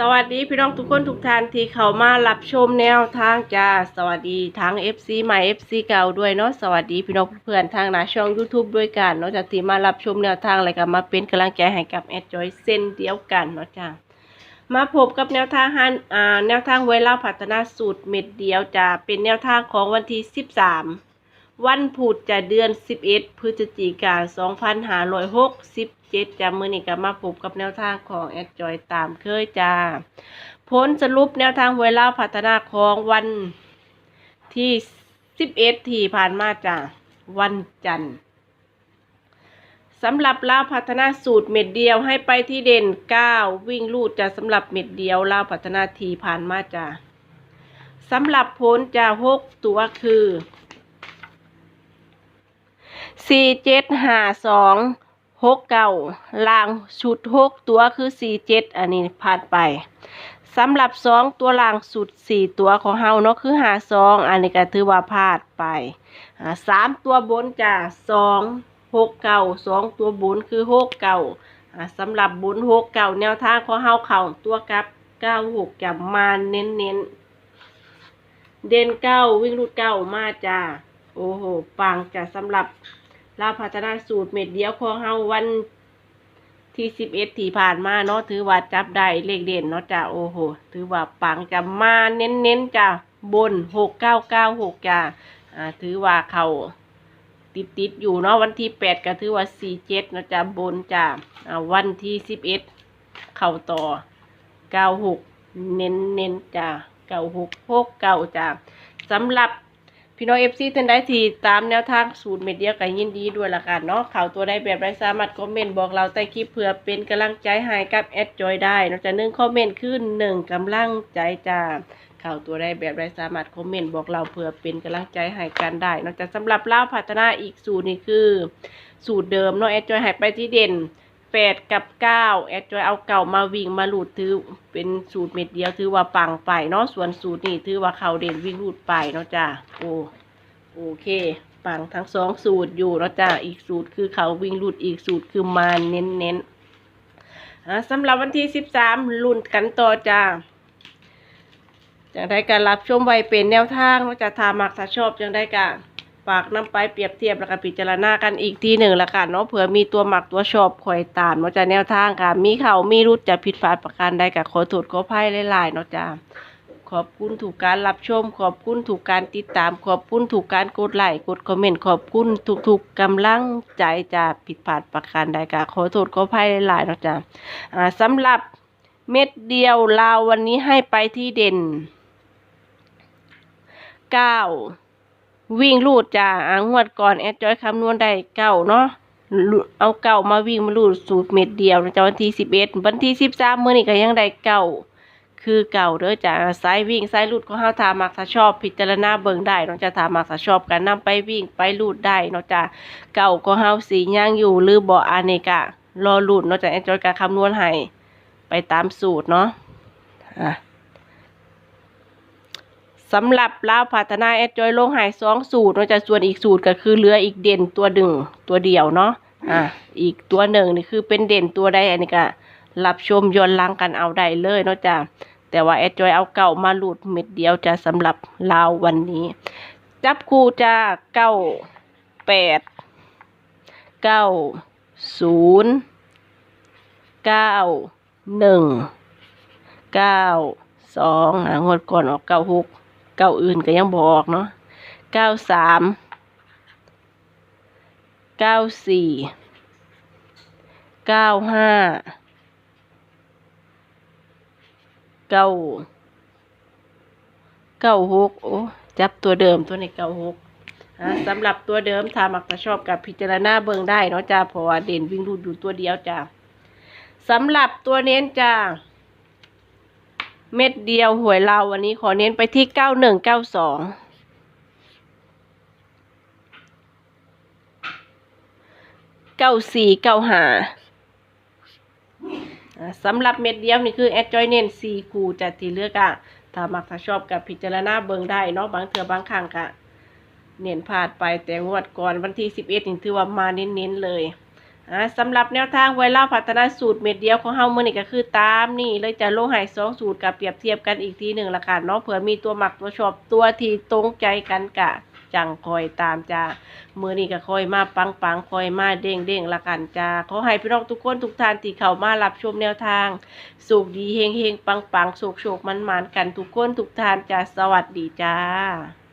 สวัสดีพี่น้องทุกคนทุกท่านที่เข้ามารับชมแนวทางจ้าสวัสดีทั้ง FC ใหม่ FC เก่าด้วยเนาะสวัสดีพี่น้องเพื่อนทางหน้าช่อง YouTube ด้วยกันเนาะจากที่มารับชมแนวทางอะไรกันมาเป็นกำลังใจให้กับแอดจอยเส้นเดียวกันเนาะจ้ามาพบกับแนวทางฮันอ่าแนวทางเวลาพัฒนาสูตรเม็ดเดียวจะเป็นแนวทางของวันที่ 13 วันพุธจะเดือน 11 พฤศจิกายน2567จะมือนี้ก็มาพบกับแนวทางของแอดจอยตามเคยจ้า ผลสรุปแนวทางเวลาพัฒนาของวันที่ 11 ที่ผ่านมาจ้า วันจันทร์สำหรับลาวพัฒนาสูตรเม็ดเดียวให้ไปที่เด่น 9 วิ่งลูดจะสำหรับเม็ดเดียวลาวพัฒนาทีผ่านมาจ้าสำหรับผลจะหกตัวคือ สี่เจ็ดห้าสองหกเก้าลางชุดหกตัวคือสี่เจ็ดอันนี้ผ่านไปสำหรับสองตัวลางสุดสี่ตัวของเฮาเนาะคือหาสองอันนี้ก็ถือว่าพลาดไปสามตัวบนจะสองหกเก้าสองตัวบนคือหกเก้าอ่าสำหรับบนหกเก้าแนวทางของเฮาเข่าตัวกับเก้าหกจะมาเน้นเน้นเด่นเก้าวิ่งรูดเก้ามาจ้าโอ้โหปังจะสำหรับ ลาพัฒนาสูตรเม็ดเดียวของเฮาวันที่สิบเอ็ดที่ผ่านมาเนาะถือว่าจับได้เลขเด่นเนาะจ้ะโอ้โหถือว่าปังจะมาเน้นเน้นๆจ้ะบนหกเก้าเก้าหกจ้ะอ่าถือว่าเขาติดติดๆอยู่เนาะวันที่แปดก็ถือว่าสี่เจ็ดเนาะจ้ะบนจ้ะอ่าวันที่สิบเอ็ดเข่าต่อเก้าหกเน้นเน้นๆจ้ะเก้าหกหกเก้าจ้ะสำหรับ พี่น้องเอฟซีท่านใดที่ตามแนวทางสูตรเม็ดเดียวกันยินดีด้วยละกันเนาะข่าวตัวใดแบบไรสามารถคอมเมนต์บอกเราใต้คลิปเพื่อเป็นกำลังใจให้กับแอดจอยได้นอกจากหนึ่งคอมเมนต์ขึ้นหนึ่งกำลังใจจ้าข่าวตัวใดแบบไรสามารถคอมเมนต์บอกเราเพื่อเป็นกำลังใจให้กันได้นอกจากสำหรับเล่าพัฒนาอีกสูตรนี่คือ สูตรเดิมเนาะแอดจอยให้ไปที่เด่น แปดกับเก้าแอดจอยเอาเก่ามาวิ่งมาหลุดถือเป็นสูตรเม็ดเดียวถือว่าปังไปเนาะส่วนสูตรนี่ถือว่าเขาเด่นวิ่งหลุดไปเนาะจ้าโอ้โอเคปังทั้งสองสูตรอยู่แล้วจ้าอีกสูตรคือเขาวิ่งรุดอีกสูตรคือมาเน้นเน้นสำหรับวันที่สิบสามลุ่นกันต่อจ้าจังได้การรับชมไว้เป็นแนวทางว่าจะทามักถ้าชอบจังได้การ ฝากนำไปเปรียบเทียบแล้วก็พิจารณากันอีกทีหนึ่งละกันเนาะเผื่อมีตัวหมักตัวชอบคอยตามว่าจะแนวทางค่ะ มีเขามีรุดจะผิดพลาดประการใดกับขอโทษขออภัยหลายๆเนาะจ้าขอบคุณถูกการรับชม ขอบคุณถูกการติดตาม ขอบคุณถูกการกดไลค์กดคอมเมนต์ขอบคุณทุกๆกำลังใจจะผิดพลาดประการใดก็ขอโทษขออภัยหลายๆเนาะจ้ะอ่าสำหรับเม็ดเดียวลาววันนี้ให้ไปที่เด่นเก้า วิ่งลูดจ้าอ่างวดก่อนแอดจอยคำนวณได้เก้าเนาะเอาเก้ามาวิ่งมาลูดสูตรเม็ดเดียวนะจ้ะวันที่สิบเอ็ดวันที่สิบสามมื่อนี้ก็ยังได้เก้าคือเก่าเด้อจ้ะสายวิ่งสายลูดของเฮาถามักถ้าชอบ พิจารณาเบิ่งได้เนาะจ้ะถามักถ้าชอบกันนำไปวิ่งไปลูดได้เนาะจ้ะเก่าก็เฮาสีย่างอยู่หรือบ่อันนี้ก็รอลูดเนาะจ้ะแอนจอยการคำนวณให้ไปตามสูตรเนาะอะ สำหรับลาวพัฒนาแอดจอยลงหายสองสูตรเนาจะส่วนอีกสูตรก็คือเหลืออีกเด่นตัวดึงตัวเดียวเนาะอะอีกตัวหนึ่งนี่คือเป็นเด่นตัวใดอันนี้ก็รับชมย้อนหลังกันเอาได้เลยเนาะจ้ะแต่ว่าแอดจอยเอาเก่ามาหลุดเม็ดเดียวจะสำหรับลาววันนี้ จับคู่จะเก้าแปดเก้าศูนย์เก้าหนึ่งเก้าสองอ่างวดก่อนออกเก้าหก เก้าอื่นก็ยังบอกเนาะเก้าสามเก้าสี่เก้าห้าเก้าเก้าหกโอ้จับตัวเดิมตัวในเก้าหกสำหรับตัวเดิมถ้ามักจะชอบกับพิจารณาเบิงได้เนาะจ้าเพราะว่าเด่นวิ่งรูดอยู่ตัวเดียวจ้าสำหรับตัวเน้นจ้า เม็ดเดียวหวยเราวันนี้ขอเน้นไปที่เก้าหนึ่งเก้าสองเก้าสี่เก้าห้าสำหรับเม็ดเดียวนี่คือแอดจอยเน้นสี่คูจัดที่เลือกอะถ้ามักถ้าชอบกับพิจารณาเบิงได้เนาะบางเถื่อบางครั้งกะเน้นพลาดไปแต่งวดก่อนวันที่สิบเอ็ดนี่ถือว่ามาเน้นๆเลย อ่าสำหรับแนวทางไว้เล่าพัฒนาสูตรเม็ดเดียวของเฮามื้อนี้ก็คือตามนี่เลยจะลงให้สองสูตรกับเปรียบเทียบกันอีกทีหนึ่งละค่ะเนาะเผื่อมีตัวหมักตัวชอบตัวที่ตรงใจกันกะจังคอยตามจ้ามือนี้ก็คอยมาปังปังๆคอยมาเด้งเด้งละกันจ้าขอให้พี่น้องทุกคนทุกท่านที่เข้ามารับชมแนวทางสุขดีเฮงเฮงปังปังๆโศกโศกมันมันๆกันทุกคนทุกท่านจ้าสวัสดีจ้า